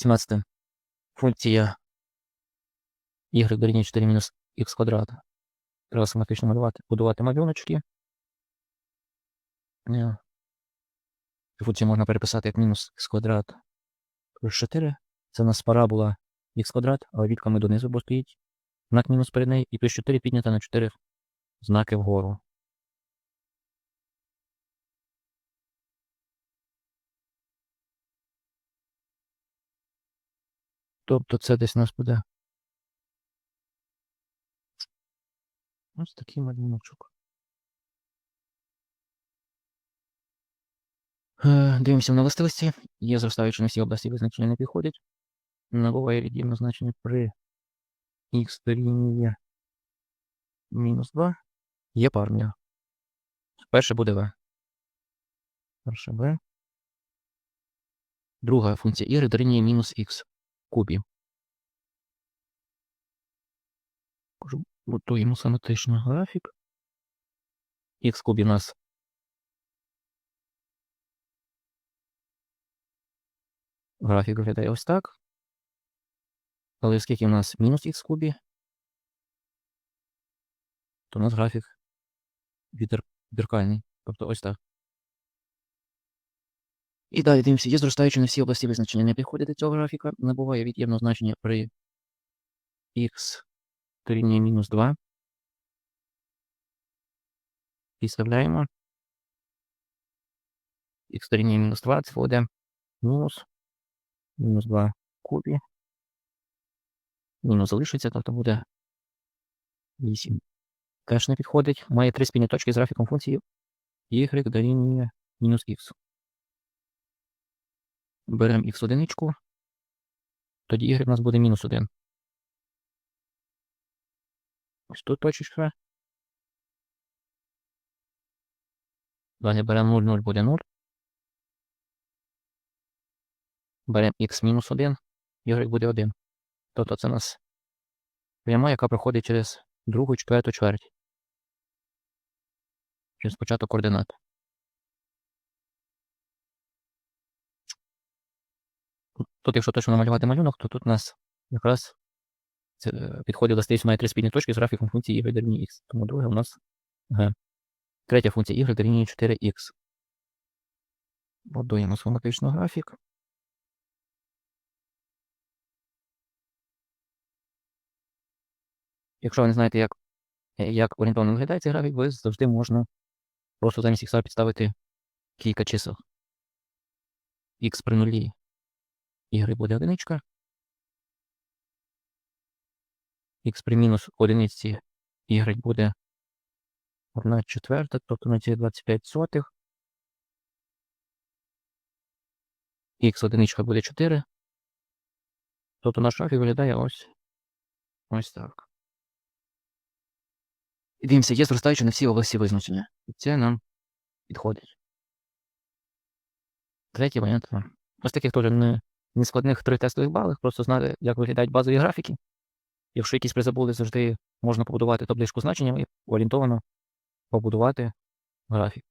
17. Функція y дорівнює 4 мінус х квадрат. Треба схематично малювати, будувати малюночки. Цю Функцію можна переписати як мінус х квадрат плюс 4. Це у нас парабола х квадрат, але відками донизу, бо стоїть знак мінус перед нею, і плюс 4 піднята на 4 знаки вгору. Тобто це десь у нас буде. Ось такий малюночок. Е, Дивимося на властивості. Є зростаючи на всі області визначення не підходять. Набуває від'ємне значення при х дорівнює мінус 2. Є парне. Перше буде v. Перше v. Друга функція y дорівнює мінус. Кажу, Готуємо симетричний графік. Х кубі нас графік виглядає ось так. Але оскільки у нас мінус х кубі, то у нас графік відер- Тобто ось так. І далі дивимося, є зростаючі на всі області визначення не підходять до цього графіка. Набуває від'ємного значення при х дорівнює мінус 2. Підставляємо. Х дорівнює мінус 2, це буде мінус. Мінус 2 в кубі. Мінус залишиться, тобто буде 8. Теж не підходить. Має три спільні точки з графіком функції y дорівнює мінус х. Беремо х одиничку. Тоді y у нас буде мінус 1. Ось тут точечка. Далі беремо 0, 0 буде 0. Беремо х мінус 1, y буде 1. Тобто це у нас пряма, яка проходить через другу, четверту чверть. Через початок координат. Тут, якщо точно намалювати малюнок, то тут у нас якраз е, підходить властивість має три спільні точки з графіком функції y дорівнює x. Тому друге у нас g. Третя функція y дорівнює 4x. Будуємо схематично графік. Якщо ви не знаєте, як, як орієнтовно виглядає цей графік, ви завжди можна просто замість х підставити кілька чисел. х при нулі y буде одиничка. х при мінус одиниці y буде 1 четверта, тобто на ці 25 сотих. х одиничка буде 4. Тобто наш графік виглядає ось ось так. Дивимося, є зростаючі на всі області визначення. І це нам підходить. Третій варіант. Ось таких теж не, не складних три тестових бали, просто знати, як виглядають базові графіки. Якщо якісь призабули, завжди можна побудувати табличку значеннями і орієнтовано побудувати графік.